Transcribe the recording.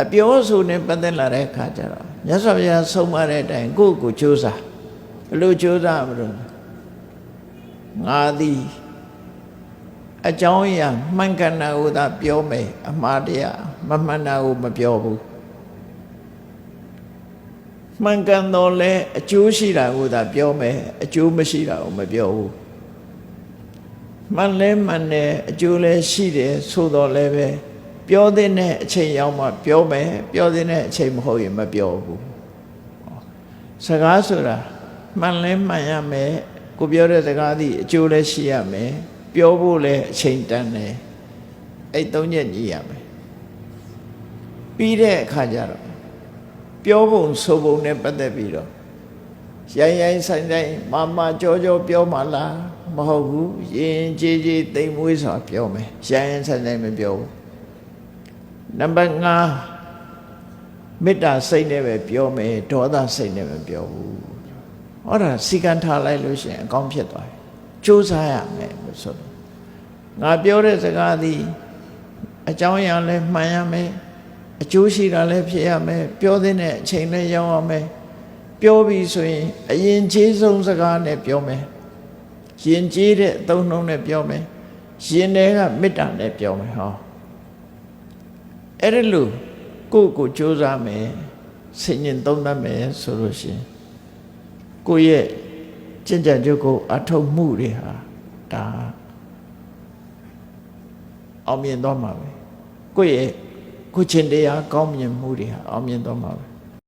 အပြောဆိုနဲ့ပတ်သက်လာတဲ့အခါကျတော့မြတ်စွာဘုရားဆုံးမတဲ့အတိုင်းကိုယ့်ကိုယ်ကြိုးစားဘယ်လိုကြိုးစားမလို့ငါသည်အကြောင်းအရာမှန်ကန်တာကိုသာပြောမယ်အမှားတရားမမှန်တာကိုမပြောဘူးမှန်ကန်တော့လဲအကျိုးရှိတာကိုသာပြောမယ်အကျိုးမရှိတာကိုမပြောဘူးမှန်လဲမှန်တယ်အကျိုးလဲရှိတယ်ဆိုတော့လဲပဲ ပြောတဲ့အချိန်ရောက်မှပြောမယ်ပြောတဲ့အချိန်မဟုတ်ရင်မပြောဘူးစကားဆိုတာမှန်လဲမှန်ရမယ်ကိုပြောတဲ့စကားသည်အကျိုးလဲရှိရမယ်ပြောဖို့လဲအချိန်တန်တယ်အဲ့သုံးချက်ညီရမယ်ပြီးတဲ့အခါကျတော့ပြောပုံဆိုပုံနဲ့ပတ်သက်ပြီးတော့ရိုင်းရိုင်းဆိုင်ဆိုင်မာမာကြောကြောပြောမှလားမဟုတ်ဘူးရင်ကြီးကြီးတိမ်မွေးစွာပြောမယ်ရိုင်းရိုင်းဆိုင်ဆိုင်မပြောဘူး နံပါတ်5မေတ္တာစိတ်နဲ့ပဲပြောမယ်ဒေါသစိတ်နဲ့ပဲပြောဘူးဟောတာစီကံထားလိုက်လို့ရှိရင်အကောင်းဖြစ်သွားတယ်စူးစမ်းရမယ်လို့ဆိုတော့ငါပြောတဲ့စကားသည်အကြောင်းအရာလဲမှန်ရမယ်အကျိုးရှိတာလည်းဖြစ်ရမယ်ပြောတဲ့အချိန်လည်းရောက်ရမယ်ပြောပြီဆိုရင်အရင်ကြီးဆုံးစကားနဲ့ပြောမယ်ယဉ်ကျေးတဲ့အသုံးနှုန်းနဲ့ပြောမယ်ရင်ထဲကမေတ္တာနဲ့ပြောမယ်ဟော အဲ့ဒါလို့ကိုယ့်ကိုကြိုးစားမယ်ဆင်ញင်သုံးသပ်မယ်ဆိုလို့ရှိရင်ကိုယ့်ရဲ့ကျင့်ကြံကြုတ်ကိုအထောက်မှုတွေဟာဒါအောင်မြင်တော့မှာပဲကိုယ့်ရဲ့ကိုချင်းတရားကောင်းမြင်မှုတွေဟာအောင်မြင်တော့မှာပဲ